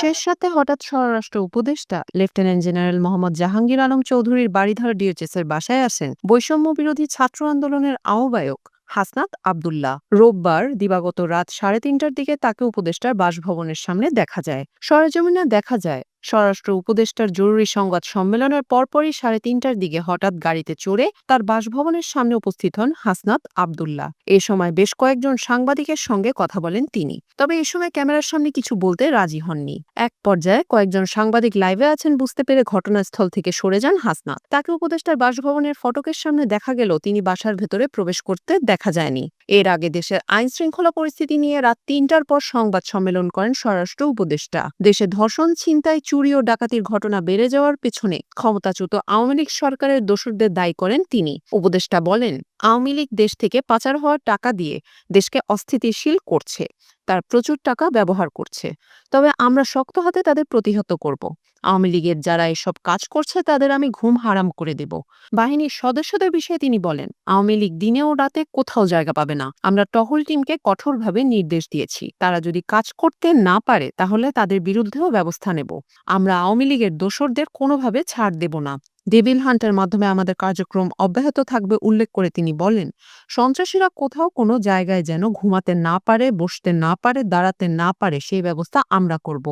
শেষ সাথে হঠাৎ স্বরাষ্ট্র উপদেষ্টা, লেফটেন্যান্ট জেনারেল মোহাম্মদ জাহাঙ্গীর আলম চৌধুরীর বাড়িধারা ডিএচএসের বাসায় আসেন। বৈষম্য বিরোধী ছাত্র আন্দোলনের আহ্বায়ক হাসনাত আবদুল্লাহ। রোববার দিবাগত রাত সাড়ে তিনটার দিকে তাকে উপদেষ্টার বাসভবনের সামনে দেখা যায়। সরেজমিনে দেখা যায় স্বরাষ্ট্র উপদেষ্টার জরুরি সংবাদ সম্মেলনের পরপরই সাড়ে তিনটার দিকে হঠাৎ গাড়িতে চড়ে তার বাসভবনের সামনে উপস্থিত হন হাসনাত আবদুল্লাহ। এ সময় বেশ কয়েকজন সাংবাদিকের সঙ্গে কথা বলেন তিনি। তবে এ সময় ক্যামেরার সামনে কিছু বলতে রাজি হননি। এক পর্যায়ে কয়েকজন সাংবাদিক লাইভে আছেন বুঝতে পেরে ঘটনাস্থল থেকে সরে যান হাসনাত। তাকে উপদেষ্টার বাসভবনের ফটকের সামনে দেখা গেল তিনি বাসার ভেতরে প্রবেশ করতে দেখা যায়নি। এর আগে দেশের আইন শৃঙ্খলা পরিস্থিতি নিয়ে রাত তিনটার পর সংবাদ সম্মেলন করেন স্বরাষ্ট্র উপদেষ্টা। দেশে ধর্ষণ, ছিনতাই চুরি ও ডাকাতির ঘটনা বেড়ে যাওয়ার পেছনে ক্ষমতাচ্যুত আওয়ামী লীগ সরকারের দোষরদের দায়ী করেন তিনি। উপদেষ্টা বলেন, আওয়ামী লীগ দেশ থেকে পাচার হওয়ার টাকা দিয়ে দেশকে অস্থিতিশীল করছে। তার প্রচুর টাকা ব্যবহার করছে। তবে আমরা শক্ত হাতে তাদের প্রতিহত করব। আওয়ামী লীগের যারা এসব কাজ করছে তাদের আমি ঘুম হারাম করে দেব। বাহিনীর সদস্যদের বিষয়ে তিনি বলেন, আওয়ামী লীগ দিনে ও রাতে কোথাও জায়গা পাবে না। আমরা টহল টিমকে কঠোরভাবে নির্দেশ দিয়েছি। তারা যদি কাজ করতে না পারে তাহলে তাদের বিরুদ্ধেও ব্যবস্থা নেব। আমরা আওয়ামী লীগের দোসরদের কোনোভাবে ছাড় দেব না। ডেভিল হান্টের মাধ্যমে আমাদের কার্যক্রম অব্যাহত থাকবে উল্লেখ করে তিনি বলেন, সন্ত্রাসীরা কোথাও কোনো জায়গায় যেন ঘুমাতে না পারে, বসতে না পারে, দাঁড়াতে না পারে, সেই ব্যবস্থা আমরা করব।